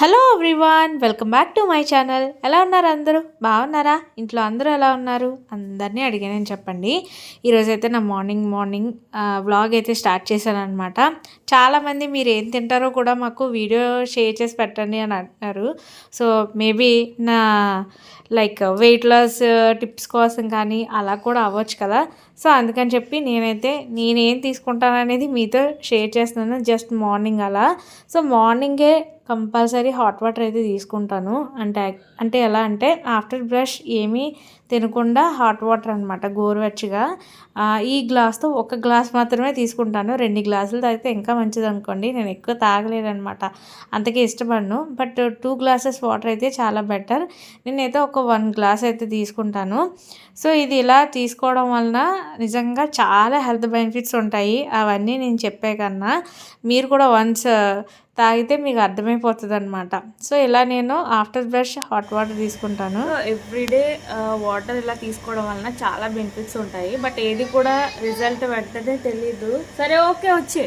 Hello everyone welcome back to my channel. ఎలా ఉన్నారు అందరూ? బాగున్నారా? ఇంట్లో అందరూ ఎలా ఉన్నారు? అందరినీ అడిగానని చెప్పండి. ఈరోజైతే నా మార్నింగ్ మార్నింగ్ వ్లాగ్ అయితే స్టార్ట్ చేశాను అనమాట చాలామంది మీరు ఏం తింటారో కూడా మాకు వీడియో షేర్ చేసి పెట్టండి అని అంటున్నారు. సో మేబీ నా లైక్ వెయిట్ లాస్ టిప్స్ కోసం కానీ అలా కూడా అవ్వచ్చు కదా. సో అందుకని చెప్పి నేనైతే నేనేం తీసుకుంటాననేది మీతో షేర్ చేస్తున్నాను జస్ట్ మార్నింగ్ అలా. సో మార్నింగే కంపల్సరీ హాట్ వాటర్ అయితే తీసుకుంటాను. అంటే అంటే ఎలా అంటే ఆఫ్టర్ బ్రష్ ఏమీ తినకుండా హాట్ వాటర్ అనమాట గోరువెచ్చగా. ఈ గ్లాస్తో ఒక గ్లాస్ మాత్రమే తీసుకుంటాను. రెండు గ్లాసులు తాగితే ఇంకా మంచిది అనుకోండి. నేను ఎక్కువ తాగలేనమాట అంతకే ఇష్టపడను. బట్ టూ గ్లాసెస్ వాటర్ అయితే చాలా బెటర్. నేనైతే ఒక వన్ గ్లాస్ అయితే తీసుకుంటాను. సో ఇది ఇలా తీసుకోవడం వలన నిజంగా చాలా హెల్త్ బెనిఫిట్స్ ఉంటాయి. అవన్నీ నేను చెప్పే కన్నా మీరు కూడా వన్స్ తాగితే మీకు అర్థమైపోతుంది అనమాట సో ఇలా నేను ఆఫ్టర్ బ్రష్ హాట్ వాటర్ తీసుకుంటాను. ఎవ్రీడే వాటర్ ఇలా తీసుకోవడం వలన చాలా బెనిఫిట్స్ ఉంటాయి. బట్ ఏది కూడా రిజల్ట్ వెంటనే తెలీదు. సరే ఓకే వచ్చే.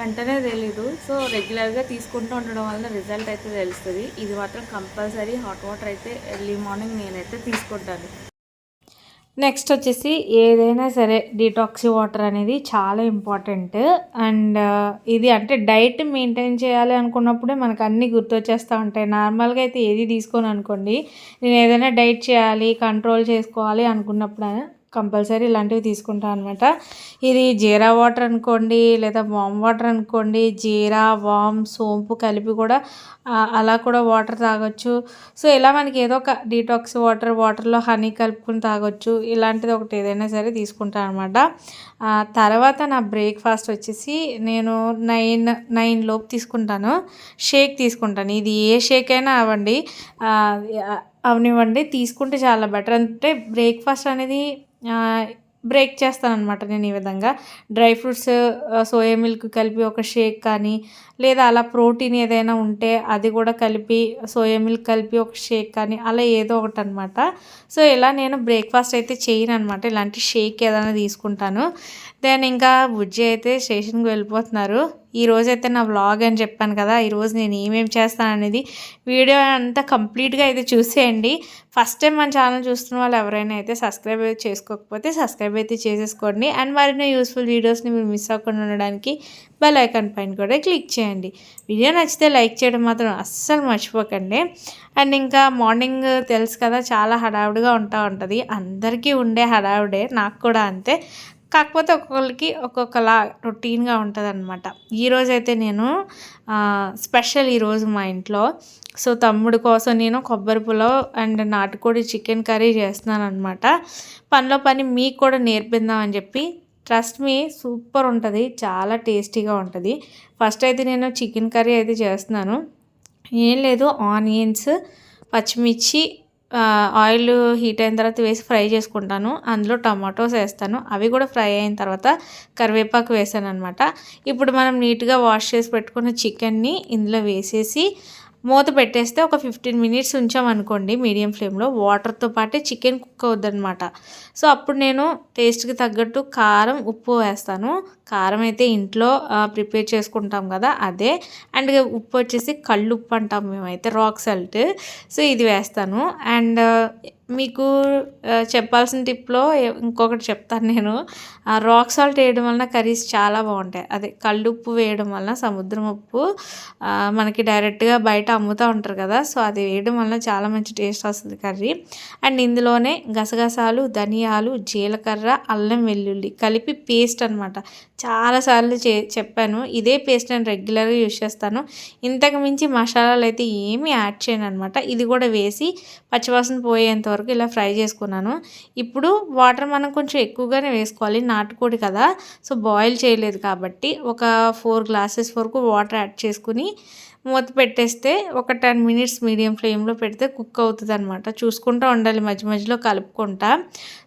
వెంటనే తెలీదు. సో రెగ్యులర్గా తీసుకుంటూ ఉండడం వలన రిజల్ట్ అయితే తెలుస్తుంది. ఇది మాత్రం కంపల్సరీ హాట్ వాటర్ అయితే ఎర్లీ మార్నింగ్ నేనైతే తీసుకుంటాను. నెక్స్ట్ వచ్చేసి ఏదైనా సరే డీటాక్సీ వాటర్ అనేది చాలా ఇంపార్టెంట్ అండ్ uh, ఇది అంటే డైట్ మెయింటైన్ చేయాలి అనుకున్నప్పుడే మనకు అన్నీ గుర్తొచ్చేస్తూ ఉంటాయి. నార్మల్గా అయితే ఏది తీసుకోను అనుకోండి. నేను ఏదైనా డైట్ చేయాలి కంట్రోల్ చేసుకోవాలి అనుకున్నప్పుడు కంపల్సరీ ఇలాంటివి తీసుకుంటాను అనమాట ఇది జీరా వాటర్ అనుకోండి లేదా వామ్ వాటర్ అనుకోండి జీరా వామ్ సోంపు కలిపి కూడా అలా కూడా వాటర్ తాగొచ్చు. సో ఇలా మనకి ఏదో ఒక డీటాక్స్ వాటర్ వాటర్లో హనీ కలుపుకుని తాగొచ్చు. ఇలాంటిది ఒకటి ఏదైనా సరే తీసుకుంటాను అనమాట తర్వాత నా బ్రేక్ఫాస్ట్ వచ్చేసి నేను నైన్ నైన్ లోపు తీసుకుంటాను. షేక్ తీసుకుంటాను. ఇది ఏ షేక్ అయినా అవ్వండి. అవనివ్వండి. తీసుకుంటే చాలా బెటర్. అంటే బ్రేక్ఫాస్ట్ అనేది బ్రేక్ చేస్తానమాట నేను ఈ విధంగా. డ్రై ఫ్రూట్స్ సోయా మిల్క్ కలిపి ఒక షేక్ కానీ లేదా అలా ప్రోటీన్ ఏదైనా ఉంటే అది కూడా కలిపి సోయా మిల్క్ కలిపి ఒక షేక్ కానీ అలా ఏదో ఒకటి అనమాట సో ఇలా నేను బ్రేక్ఫాస్ట్ అయితే చేయను అనమాట ఇలాంటి షేక్ ఏదైనా తీసుకుంటాను. దెన్ ఇంకా బుజ్జి అయితే స్టేషన్కి వెళ్ళిపోతున్నారు. ఈ రోజైతే నా వ్లాగ్ అని చెప్పాను కదా ఈరోజు నేను ఏమేమి చేస్తాను అనేది వీడియో అంతా కంప్లీట్గా అయితే చూసేయండి. ఫస్ట్ టైం మన ఛానల్ చూస్తున్న వాళ్ళు ఎవరైనా అయితే సబ్స్క్రైబ్ చేసుకోకపోతే సబ్స్క్రైబ్ అయితే చేసేసుకోండి. అండ్ మరిన్ని యూస్ఫుల్ వీడియోస్ని మీరు మిస్ అవ్వకుండా ఉండడానికి బెల్ ఐకాన్ పైన కూడా క్లిక్ చేయండి. వీడియో నచ్చితే లైక్ చేయడం మాత్రం అస్సలు మర్చిపోకండి. అండ్ ఇంకా మార్నింగ్ తెలుసు కదా చాలా హడావుడిగా ఉంటా ఉంటుంది. అందరికీ ఉండే హడావుడే నాకు కూడా అంతే. కాకపోతే ఒక్కొక్కరికి ఒక్కొక్కలా రొటీన్గా ఉంటుంది అనమాట ఈరోజైతే నేను స్పెషల్ ఈరోజు మా ఇంట్లో. సో తమ్ముడు కోసం నేను కొబ్బరి పులావ్ అండ్ నాటుకోడి చికెన్ కర్రీ చేస్తున్నాను అనమాట పనిలో పని మీకు కూడా నేర్పిందామని చెప్పి. ట్రస్ట్ మీ సూపర్ ఉంటుంది చాలా టేస్టీగా ఉంటుంది. ఫస్ట్ అయితే నేను చికెన్ కర్రీ అయితే చేస్తున్నాను. ఏం లేదు ఆనియన్స్ పచ్చిమిర్చి ఆయిల్ హీట్ అయిన తర్వాత వేసి ఫ్రై చేసుకుంటాను. అందులో టమాటోస్ వేస్తాను. అవి కూడా ఫ్రై అయిన తర్వాత కరివేపాకు వేసాను అనమాట ఇప్పుడు మనం నీట్గా వాష్ చేసి పెట్టుకున్న చికెన్ని ఇందులో వేసేసి మూత పెట్టేస్తే ఒక ఫిఫ్టీన్ మినిట్స్ ఉంచామనుకోండి మీడియం ఫ్లేమ్లో వాటర్తో పాటే చికెన్ కుక్ అవుద్దనమాట సో అప్పుడు నేను టేస్ట్కి తగ్గట్టు కారం ఉప్పు వేస్తాను. కారం అయితే ఇంట్లో ప్రిపేర్ చేసుకుంటాం కదా అదే. అండ్ ఉప్పు వచ్చేసి కళ్ళు ఉప్పు అంటాం మేమైతే రాక్ సాల్ట్ సో ఇది వేస్తాను. అండ్ మీకు చెప్పాల్సిన టిప్లో ఇంకొకటి చెప్తాను నేను. రాక్ సాల్ట్ వేయడం వలన కర్రీస్ చాలా బాగుంటాయి. అదే కళ్ళు ఉప్పు వేయడం వలన సముద్రం ఉప్పు మనకి డైరెక్ట్గా బయట అమ్ముతూ ఉంటారు కదా సో అది వేయడం వలన చాలా మంచి టేస్ట్ వస్తుంది కర్రీ. అండ్ ఇందులోనే గసగసాలు ధనియాలు జీలకర్ర అల్లం వెల్లుల్లి కలిపి పేస్ట్ అనమాట చాలాసార్లు చే చెప్పాను. ఇదే పేస్ట్ నేను రెగ్యులర్గా యూజ్ చేస్తాను. ఇంతకు మించి మసాలాలు అయితే ఏమీ యాడ్ చేయను అనమాట ఇది కూడా వేసి పచ్చివాసన పోయేంత వరకు ఇలా ఫ్రై చేసుకున్నాను. ఇప్పుడు వాటర్ మనం కొంచెం ఎక్కువగానే వేసుకోవాలి. నాటుకోడి కదా. సో బాయిల్ చేయలేదు కాబట్టి ఒక ఫోర్ గ్లాసెస్ వరకు వాటర్ యాడ్ చేసుకుని మూత పెట్టేస్తే ఒక టెన్ మినిట్స్ మీడియం ఫ్లేమ్లో పెడితే కుక్ అవుతుంది అనమాట చూసుకుంటూ ఉండాలి. మధ్య మధ్యలో కలుపుకుంటా.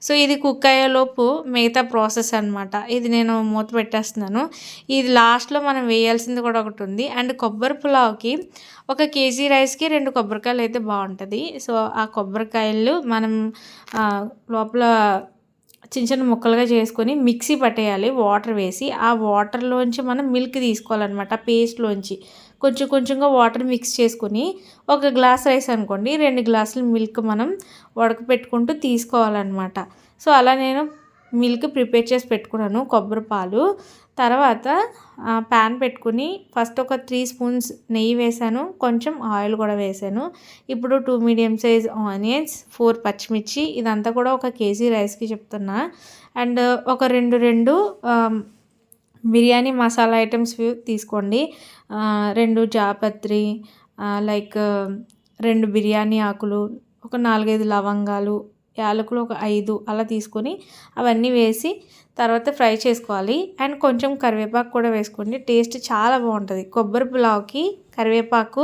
సో ఇది కుక్ అయ్యేలోపు మిగతా ప్రాసెస్ అనమాట ఇది నేను మూత పెట్టేస్తున్నాను. ఇది లాస్ట్లో మనం వేయాల్సింది కూడా ఒకటి ఉంది. అండ్ కొబ్బరి పులావ్కి ఒక కేజీ రైస్కి రెండు కొబ్బరికాయలు అయితే బాగుంటుంది. సో ఆ కొబ్బరికాయలు మనం లోపల చిన్న చిన్న ముక్కలుగా చేసుకొని మిక్సీ పట్టేయాలి వాటర్ వేసి. ఆ వాటర్లోంచి మనం మిల్క్ తీసుకోవాలన్నమాట పేస్ట్లోంచి. కొంచెం కొంచెంగా వాటర్ మిక్స్ చేసుకొని ఒక గ్లాస్ రైస్ అనుకోండి రెండు గ్లాసులు మిల్క్ మనం ఉడకపెట్టుకుంటూ తీసుకోవాలన్నమాట. సో అలా నేను మిల్క్ ప్రిపేర్ చేసి పెట్టుకున్నాను కొబ్బరి పాలు. తర్వాత ప్యాన్ పెట్టుకుని ఫస్ట్ ఒక త్రీ స్పూన్స్ నెయ్యి వేసాను. కొంచెం ఆయిల్ కూడా వేసాను. ఇప్పుడు two medium size onions four పచ్చిమిర్చి ఇదంతా కూడా ఒక కేజీ రైస్కి చెప్తున్నా. అండ్ ఒక రెండు రెండు బిర్యానీ మసాలా ఐటమ్స్ తీసుకోండి. రెండు జాపత్రి లైక్ రెండు బిర్యానీ ఆకులు ఒక నాలుగైదు లవంగాలు యాలకులు ఒక ఐదు అలా తీసుకొని అవన్నీ వేసి తర్వాత ఫ్రై చేసుకోవాలి. అండ్ కొంచెం కరివేపాకు కూడా వేసుకోండి. టేస్ట్ చాలా బాగుంటుంది. కొబ్బరి పులావ్కి కరివేపాకు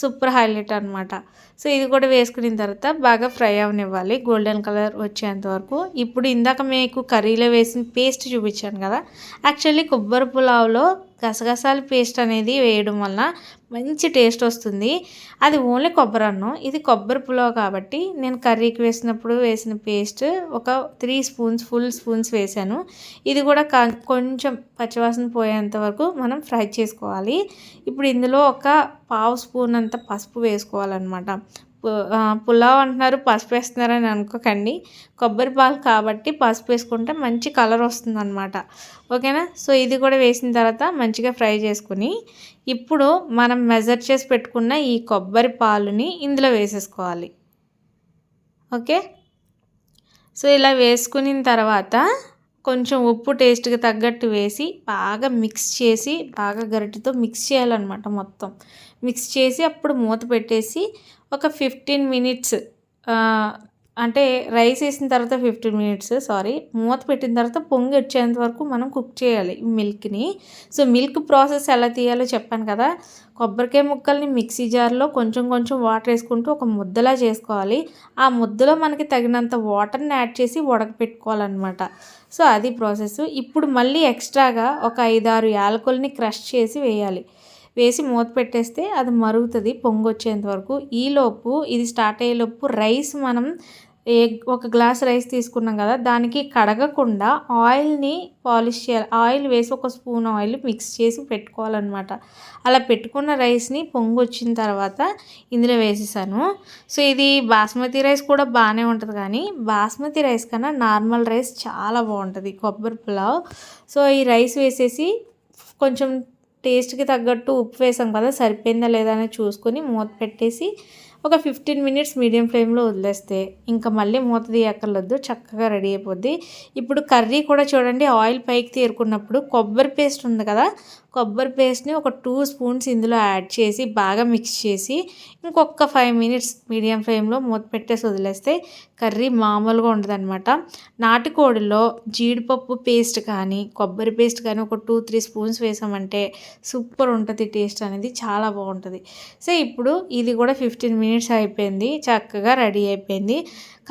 సూపర్ హైలైట్ అనమాట సో ఇది కూడా వేసుకున్న తర్వాత బాగా ఫ్రై అవనివ్వాలి. గోల్డెన్ కలర్ వచ్చేంత వరకు. ఇప్పుడు ఇందాక మీకు కర్రీలో వేసిన పేస్ట్ చూపించాను కదా. యాక్చువల్లీ కొబ్బరి పులావ్లో గసగసాల పేస్ట్ అనేది వేయడం వల్ల మంచి టేస్ట్ వస్తుంది. అది ఓన్లీ కొబ్బరి అన్నం. ఇది కొబ్బరి పులావ్ కాబట్టి నేను కర్రీకి వేసినప్పుడు వేసిన పేస్ట్ ఒక త్రీ స్పూన్స్ ఫుల్ స్పూన్స్ వేసాను. ఇది కూడా కొంచెం పచ్చివాసన పోయేంత వరకు మనం ఫ్రై చేసుకోవాలి. ఇప్పుడు ఇందులో ఒక పావు స్పూన్ అంత పసుపు వేసుకోవాలన్నమాట. పులావ్ అంటున్నారు పసుపు వేస్తున్నారని అనుకోకండి. కొబ్బరి పాలు కాబట్టి పసుపు వేసుకుంటే మంచి కలర్ వస్తుందన్నమాట. ఓకేనా? సో ఇది కూడా వేసిన తర్వాత మంచిగా ఫ్రై చేసుకుని ఇప్పుడు మనం మెజర్ చేసి పెట్టుకున్న ఈ కొబ్బరి పాలుని ఇందులో వేసేసుకోవాలి. ఓకే? సో ఇలా వేసుకున్న తర్వాత కొంచెం ఉప్పు టేస్ట్కి తగ్గట్టు వేసి బాగా మిక్స్ చేసి బాగా గరిటితో మిక్స్ చేయాలన్నమాట మొత్తం. మిక్స్ చేసి అప్పుడు మూత పెట్టేసి ఒక ఫిఫ్టీన్ మినిట్స్ అంటే రైస్ వేసిన తర్వాత ఫిఫ్టీన్ మినిట్స్ సారీ మూత పెట్టిన తర్వాత పొంగి వచ్చేంత వరకు మనం కుక్ చేయాలి మిల్క్ని సో మిల్క్ ప్రాసెస్ ఎలా తీయాలో చెప్పాను కదా. కొబ్బరికాయ ముక్కల్ని మిక్సీ జార్లో కొంచెం కొంచెం వాటర్ వేసుకుంటూ ఒక ముద్దలా చేసుకోవాలి. ఆ ముద్దలో మనకి తగినంత వాటర్ని యాడ్ చేసి ఉడకపెట్టుకోవాలన్నమాట సో అది ప్రాసెస్ ఇప్పుడు మళ్ళీ ఎక్స్ట్రాగా ఒక ఐదారు యాలకుల్ని క్రష్ చేసి వేయాలి. వేసి మూత పెట్టేస్తే అది మరుగుతుంది పొంగు వచ్చేంత వరకు ఈలోపు ఇది స్టార్ట్ అయ్యేలోపు రైస్ మనం ఏ ఒక గ్లాస్ రైస్ తీసుకున్నాం కదా దానికి కడగకుండా ఆయిల్ని పాలిష్ చేయాలి. ఆయిల్ వేసి ఒక స్పూన్ ఆయిల్ మిక్స్ చేసి పెట్టుకోవాలన్నమాట. అలా పెట్టుకున్న రైస్ని పొంగు వచ్చిన తర్వాత ఇందులో వేసేసాను. సో ఇది బాస్మతి రైస్ కూడా బాగానే ఉంటుంది కానీ బాస్మతి రైస్ కన్నా నార్మల్ రైస్ చాలా బాగుంటుంది కొబ్బరి పులావ్. సో ఈ రైస్ వేసేసి కొంచెం టేస్ట్కి తగ్గట్టు ఉప్పు వేసాం కదా సరిపోయిందా లేదా అని చూసుకొని మూత పెట్టేసి ఒక ఫిఫ్టీన్ మినిట్స్ మీడియం ఫ్లేమ్లో వదిలేస్తే ఇంకా మళ్ళీ మూత తీయక్కర్లేదు చక్కగా రెడీ అయిపోద్ది. ఇప్పుడు కర్రీ కూడా చూడండి ఆయిల్ పైకి తీరుకున్నప్పుడు కొబ్బరి పేస్ట్ ఉంది కదా కొబ్బరి పేస్ట్ని ఒక టూ స్పూన్స్ ఇందులో యాడ్ చేసి బాగా మిక్స్ చేసి ఇంకొక ఫైవ్ మినిట్స్ మీడియం ఫ్లేమ్లో మూత పెట్టేసి వదిలేస్తే కర్రీ మామూలుగా ఉండదన్నమాట. నాటుకోడిలో జీడిపప్పు పేస్ట్ కానీ కొబ్బరి పేస్ట్ కానీ ఒక టూ త్రీ స్పూన్స్ వేసామంటే సూపర్ ఉంటుంది టేస్ట్ అనేది చాలా బాగుంటుంది. సో ఇప్పుడు ఇది కూడా ఫిఫ్టీన్ మినిట్స్ అయిపోయింది చక్కగా రెడీ అయిపోయింది.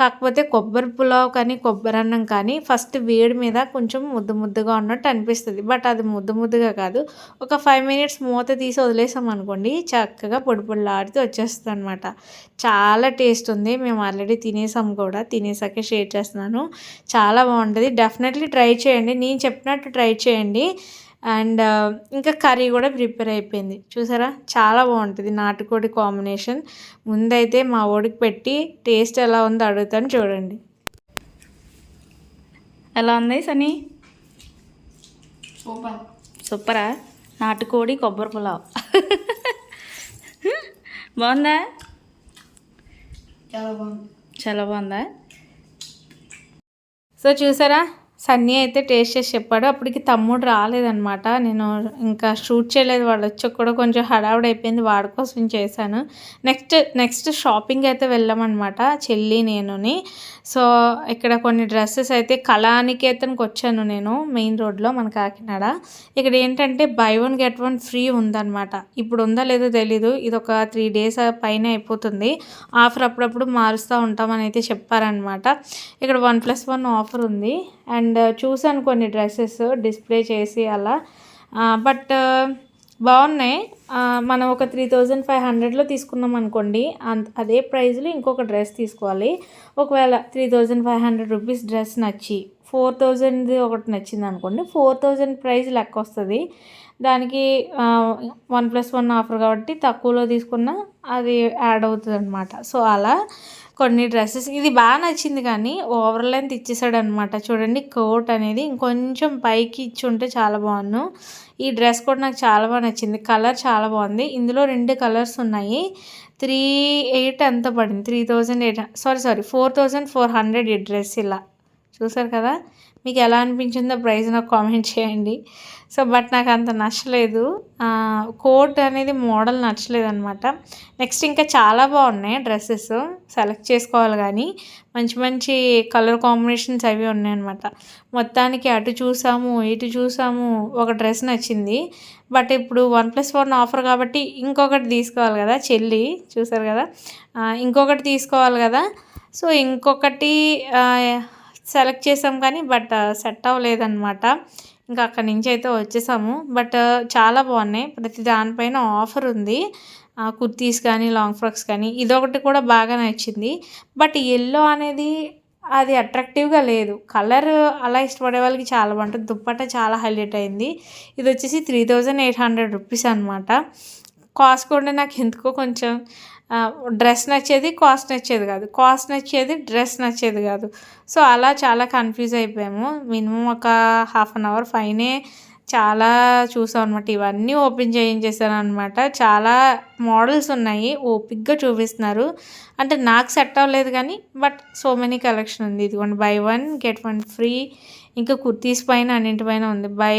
కాకపోతే కొబ్బరి పులావ్ కానీ కొబ్బరి అన్నం కానీ ఫస్ట్ వేడి మీద కొంచెం ముద్దు ముద్దుగా ఉన్నట్టు అనిపిస్తుంది. బట్ అది ముద్దు ముద్దుగా కాదు. ఒక ఫైవ్ మినిట్స్ మూత తీసి వదిలేసాం అనుకోండి చక్కగా పొడి పొడిలాడితే వచ్చేస్తుంది అనమాట చాలా టేస్ట్ ఉంది. మేము ఆల్రెడీ తినేసాం కూడా. తినేసాకే షేర్ చేస్తున్నాను. చాలా బాగుంటుంది. డెఫినెట్లీ ట్రై చేయండి. నేను చెప్పినట్టు ట్రై చేయండి. అండ్ ఇంకా కర్రీ కూడా ప్రిపేర్ అయిపోయింది. చూసారా? చాలా బాగుంటుంది నాటుకోడి కాంబినేషన్. ముందైతే మా ఓడికి పెట్టి టేస్ట్ ఎలా ఉందో అడుగుతాను చూడండి. ఎలా ఉంది సనీ సూపర్. సూపరా? నాటుకోడి కొబ్బరి పులావ్. బాగుందా? చాలా బాగుంది. చాలా బాగుందా? సో చూసారా? సన్నీ అయితే టేస్ట్ చేసి చెప్పాడు. అప్పటికి తమ్ముడు రాలేదనమాట నేను ఇంకా షూట్ చేయలేదు. వాడు వచ్చి కూడా కొంచెం హడావుడి అయిపోయింది. వాడి కోసం చేశాను. నెక్స్ట్ నెక్స్ట్ షాపింగ్ అయితే వెళ్ళామన్నమాట. చెల్లి నేనుని. సో ఇక్కడ కొన్ని డ్రెస్సెస్ అయితే కళానికేతన్కి వచ్చాను నేను మెయిన్ రోడ్లో మన కాకినాడ. ఇక్కడ ఏంటంటే buy one get one free ఉందన్నమాట. ఇప్పుడు ఉందా లేదో తెలీదు. ఇది ఒక త్రీ డేస్ పైన అయిపోతుంది. ఆఫర్ అప్పుడప్పుడు మారుస్తూ ఉంటామని అయితే చెప్పారనమాట ఇక్కడ వన్ ప్లస్ వన్ ఆఫర్ ఉంది. అండ్ చూసాను కొన్ని డ్రెస్సెస్ డిస్ప్లే చేసి అలా. బట్ బాగున్నాయి. మనం ఒక త్రీ థౌజండ్ ఫైవ్ హండ్రెడ్లో తీసుకున్నాం అనుకోండి అదే ప్రైస్లో ఇంకొక డ్రెస్ తీసుకోవాలి. ఒకవేళ three thousand five hundred rupees dress నచ్చి ఫోర్ థౌజండ్ది ఒకటి నచ్చింది అనుకోండి ఫోర్ థౌజండ్ ప్రైస్ లెక్క వస్తుంది. దానికి వన్ ప్లస్ వన్ ఆఫర్ కాబట్టి తక్కువలో తీసుకున్న అది యాడ్ అవుతుంది అనమాట సో అలా. కొన్ని డ్రెస్సెస్. ఇది బాగా నచ్చింది కానీ ఓవర్ లెంత్ ఇచ్చేసాడు అనమాట చూడండి కోట్ అనేది ఇంకొంచెం పైకి ఇచ్చి ఉంటే చాలా బాగున్నాను ఈ డ్రెస్ కూడా నాకు చాలా బాగా నచ్చింది. కలర్ చాలా బాగుంది. ఇందులో రెండు కలర్స్ ఉన్నాయి. త్రీ ఎయిట్ ఎంత పడింది? Three thousand eight sorry sorry four thousand four hundred ఈ డ్రెస్ ఇలా. చూసారు కదా? మీకు ఎలా అనిపించిందో ప్రైస్ నాకు కామెంట్ చేయండి. సో బట్ నాకు అంత నచ్చలేదు. కోట్ అనేది మోడల్ నచ్చలేదు అనమాట నెక్స్ట్ ఇంకా చాలా బాగున్నాయి డ్రెస్సెస్. సెలెక్ట్ చేసుకోవాలి కానీ మంచి మంచి కలర్ కాంబినేషన్స్ అవి ఉన్నాయన్నమాట. మొత్తానికి అటు చూసాము ఇటు చూసాము ఒక డ్రెస్ నచ్చింది. బట్ ఇప్పుడు వన్ ప్లస్ వన్ ఆఫర్ కాబట్టి ఇంకొకటి తీసుకోవాలి కదా చెల్లి. చూసారు కదా? ఇంకొకటి తీసుకోవాలి కదా? సో ఇంకొకటి సెలెక్ట్ చేసాం కానీ బట్ సెట్ uh, అవ్వలేదన్నమాట. ఇంకా అక్కడి నుంచి అయితే వచ్చేసాము. బట్ uh, చాలా బాగున్నాయి. ప్రతి దానిపైన ఆఫర్ ఉంది. కుర్తీస్ కానీ లాంగ్ ఫ్రాక్స్ కానీ ఇదొకటి కూడా బాగా నచ్చింది. బట్ ఎల్లో అనేది అది అట్రాక్టివ్గా లేదు. కలర్ అలా ఇష్టపడే వాళ్ళకి చాలా బాగుంటుంది. దుప్పట చాలా హైలైట్ అయింది. ఇది వచ్చేసి three thousand eight hundred rupees అనమాట కాస్ట్ కూడా నాకు ఎందుకో కొంచెం డ్రెస్ నచ్చేది కాస్ట్ నచ్చేది కాదు. కాస్ట్ నచ్చేది డ్రెస్ నచ్చేది కాదు. సో అలా చాలా కన్ఫ్యూజ్ అయిపోయాము. మినిమం ఒక హాఫ్ అన్ అవర్ ఫైనే చాలా చూసాం అనమాట ఇవన్నీ ఓపెన్ చేయించేసాను అనమాట చాలా మోడల్స్ ఉన్నాయి. ఓపిక్గా చూపిస్తున్నారు. అంటే నాకు సెట్ అవ్వలేదు కానీ బట్ సో మెనీ కలెక్షన్ ఉంది. ఇదిగోండి buy one get one free ఇంకా కుర్తీస్ పైన అన్నింటిపైన ఉంది. బై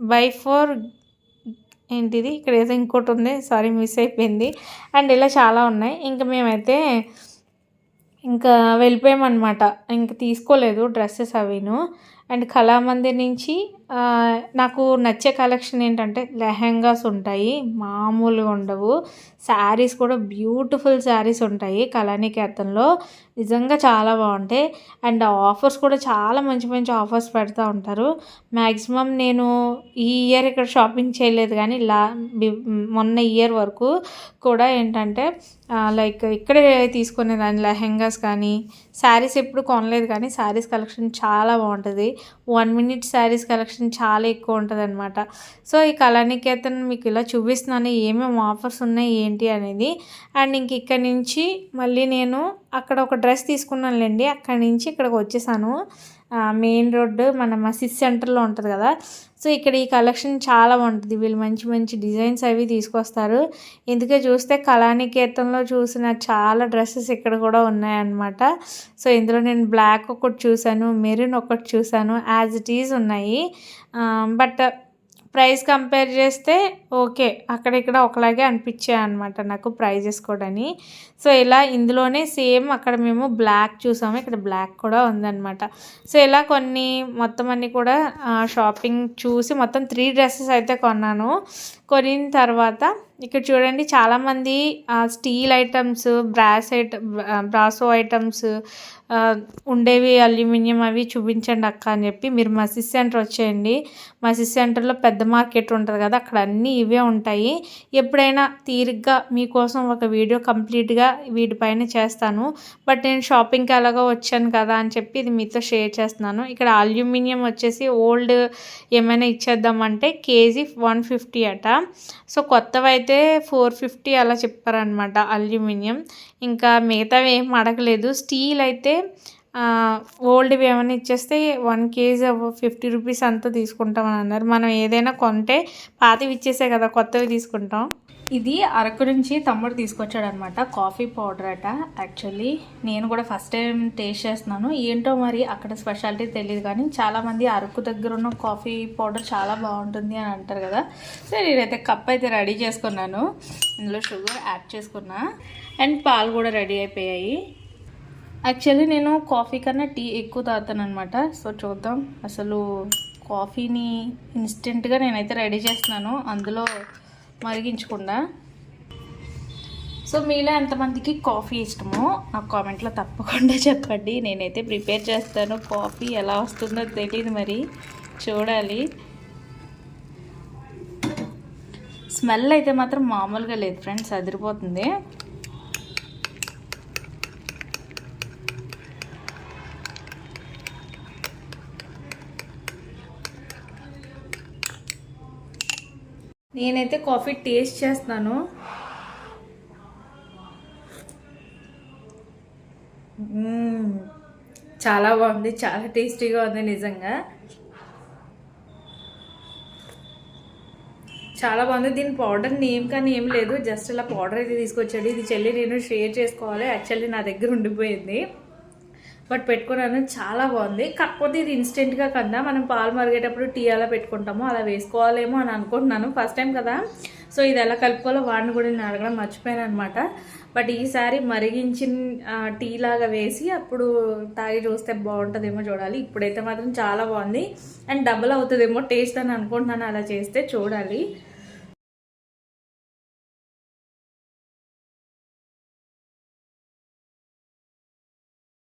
బై ఫోర్ ఏంటిది? ఇక్కడ ఏదో ఇంకోటి ఉంది. సారీ మిస్ అయిపోయింది. అండ్ ఇలా చాలా ఉన్నాయి. ఇంకా మేమైతే ఇంకా వెళ్ళిపోయామన్నమాట. ఇంకా తీసుకోలేదు డ్రెస్సెస్ అవిను. అండ్ కళామందిర్ నుంచి నాకు నచ్చే కలెక్షన్ ఏంటంటే లెహెంగాస్ ఉంటాయి మామూలుగా ఉండవు. శారీస్ కూడా బ్యూటిఫుల్ శారీస్ ఉంటాయి కళానికేతన్లో నిజంగా చాలా బాగుంటాయి. అండ్ ఆఫర్స్ కూడా చాలా మంచి మంచి ఆఫర్స్ పెడతా ఉంటారు. మ్యాక్సిమం నేను ఈ ఇయర్ ఇక్కడ షాపింగ్ చేయలేదు కానీ లా మొన్న ఇయర్ వరకు కూడా ఏంటంటే లైక్ ఇక్కడే తీసుకునేదాన్ని లెహెంగాస్ కానీ శారీస్ ఎప్పుడు కొనలేదు కానీ శారీస్ కలెక్షన్ చాలా బాగుంటుంది. వన్ మినిట్ శారీస్ కలెక్షన్ చాలా ఎక్కువ ఉంటుంది అనమాట సో ఈ కళానికేతన్ మీకు ఇలా చూపిస్తున్నాను ఏమేమి ఆఫర్స్ ఉన్నాయి ఏంటి అనేది. అండ్ ఇంక ఇక్కడ నుంచి మళ్ళీ నేను అక్కడ ఒక డ్రెస్ తీసుకున్నానులేండి అక్కడి నుంచి ఇక్కడికి వచ్చేసాను. మెయిన్ రోడ్డు మన మసీద్ సెంటర్లో ఉంటుంది కదా. సో ఇక్కడ ఈ కలెక్షన్ చాలా బాగుంటుంది. వీళ్ళు మంచి మంచి డిజైన్స్ అవి తీసుకొస్తారు. ఇందుకే చూస్తే కళానికేతంలో చూసిన చాలా డ్రెస్సెస్ ఇక్కడ కూడా ఉన్నాయన్నమాట. సో ఇందులో నేను బ్లాక్ ఒకటి చూశాను మెరూన్ ఒకటి చూశాను యాజ్ ఇట్ ఈజ్ ఉన్నాయి. బట్ ప్రైస్ కంపేర్ చేస్తే ఓకే అక్కడిక్కడ ఒకలాగే అనిపించాయి అనమాట నాకు ప్రైజెస్ కూడా సో ఇలా ఇందులోనే సేమ్ అక్కడ మేము బ్లాక్ చూసాము. ఇక్కడ బ్లాక్ కూడా ఉందన్నమాట. సో ఇలా కొన్ని మొత్తం అన్నీ కూడా షాపింగ్ చూసి మొత్తం త్రీ డ్రెస్సెస్ అయితే కొన్నాను. కొనిన తర్వాత ఇక్కడ చూడండి చాలామంది స్టీల్ ఐటమ్స్ బ్రాస్ ఐటమ్ బ్రాసో ఐటమ్స్ ఉండేవి అల్యూమినియం అవి చూపించండి అక్క అని చెప్పి మీరు మసీద్ సెంటర్ వచ్చేయండి. మసీద్ సెంటర్లో పెద్ద మార్కెట్ ఉంటుంది కదా అక్కడ అన్నీ ఇవే ఉంటాయి. ఎప్పుడైనా తీరిగ్గా మీకోసం ఒక వీడియో కంప్లీట్గా వీటిపైన చేస్తాను. బట్ నేను షాపింగ్కి ఎలాగో వచ్చాను కదా అని చెప్పి ఇది మీతో షేర్ చేస్తున్నాను. ఇక్కడ అల్యూమినియం వచ్చేసి ఓల్డ్ ఏమైనా ఇచ్చేద్దామంటే కేజీ వన్ ఫిఫ్టీ అట. సో కొత్తవి అయితే ఫోర్ ఫిఫ్టీ అలా చెప్పారనమాట అల్యూమినియం. ఇంకా మిగతావి ఏం అడగలేదు. స్టీల్ అయితే ఓల్డ్వి ఏమైనా ఇచ్చేస్తే వన్ కేజీ ఫిఫ్టీ రూపీస్ అంతా తీసుకుంటామని అన్నారు. మనం ఏదైనా కొంటే పాతవి ఇచ్చేసే కదా కొత్తవి తీసుకుంటాం. ఇది అరకు నుంచి తమ్ముడు తీసుకొచ్చాడు అనమాట కాఫీ పౌడర్ అట. యాక్చువల్లీ నేను కూడా ఫస్ట్ టైం టేస్ట్ చేస్తున్నాను. ఏంటో మరి అక్కడ స్పెషాలిటీ తెలియదు కానీ చాలామంది అరకు దగ్గర ఉన్న కాఫీ పౌడర్ చాలా బాగుంటుంది అని అంటారు కదా. సో నేనైతే కప్ అయితే రెడీ చేసుకున్నాను. ఇందులో షుగర్ యాడ్ చేసుకున్నా. అండ్ పాలు కూడా రెడీ అయిపోయాయి. యాక్చువల్లీ నేను కాఫీ కన్నా టీ ఎక్కువ తాగుతాను అనమాట సో చూద్దాం. అసలు కాఫీని ఇన్స్టెంట్గా నేనైతే రెడీ చేస్తున్నాను. అందులో మరిగించకుండా. సో మీలో ఎంతమందికి కాఫీ ఇష్టమో నాకు కామెంట్లో తప్పకుండా చెప్పండి. నేనైతే ప్రిపేర్ చేస్తాను. కాఫీ ఎలా వస్తుందో తెలియదు మరి. చూడాలి. స్మెల్ అయితే మాత్రం మామూలుగా లేదు ఫ్రెండ్స్ అదిరిపోతుంది. నేనైతే కాఫీ టేస్ట్ చేస్తున్నాను చాలా బాగుంది చాలా టేస్టీగా ఉంది నిజంగా. చాలా బాగుంది. దీని పౌడర్ నేమ్ కానీ ఏం లేదు జస్ట్ ఇలా పౌడర్ అయితే తీసుకొచ్చాడు. ఇది చెల్లి నేను షేర్ చేసుకోవాలి. యాక్చువల్లీ నా దగ్గర ఉండిపోయింది. బట్ పెట్టుకున్నాను చాలా బాగుంది. కాకపోతే ఇది ఇన్స్టెంట్గా కదా మనం పాలు మరిగేటప్పుడు టీ అలా పెట్టుకుంటాము అలా వేసుకోవాలేమో అని అనుకుంటున్నాను ఫస్ట్ టైం కదా. సో ఇది ఎలా కలుపుకోవాలో వాడిని కూడా నేను అడగడం మర్చిపోయాను అనమాట బట్ ఈసారి మరిగించిన టీ లాగా వేసి అప్పుడు తాగి చూస్తే బాగుంటుందేమో చూడాలి. ఇప్పుడైతే మాత్రం చాలా బాగుంది. అండ్ డబుల్ అవుతుందేమో టేస్ట్ అని అనుకుంటున్నాను అలా చేస్తే చూడాలి.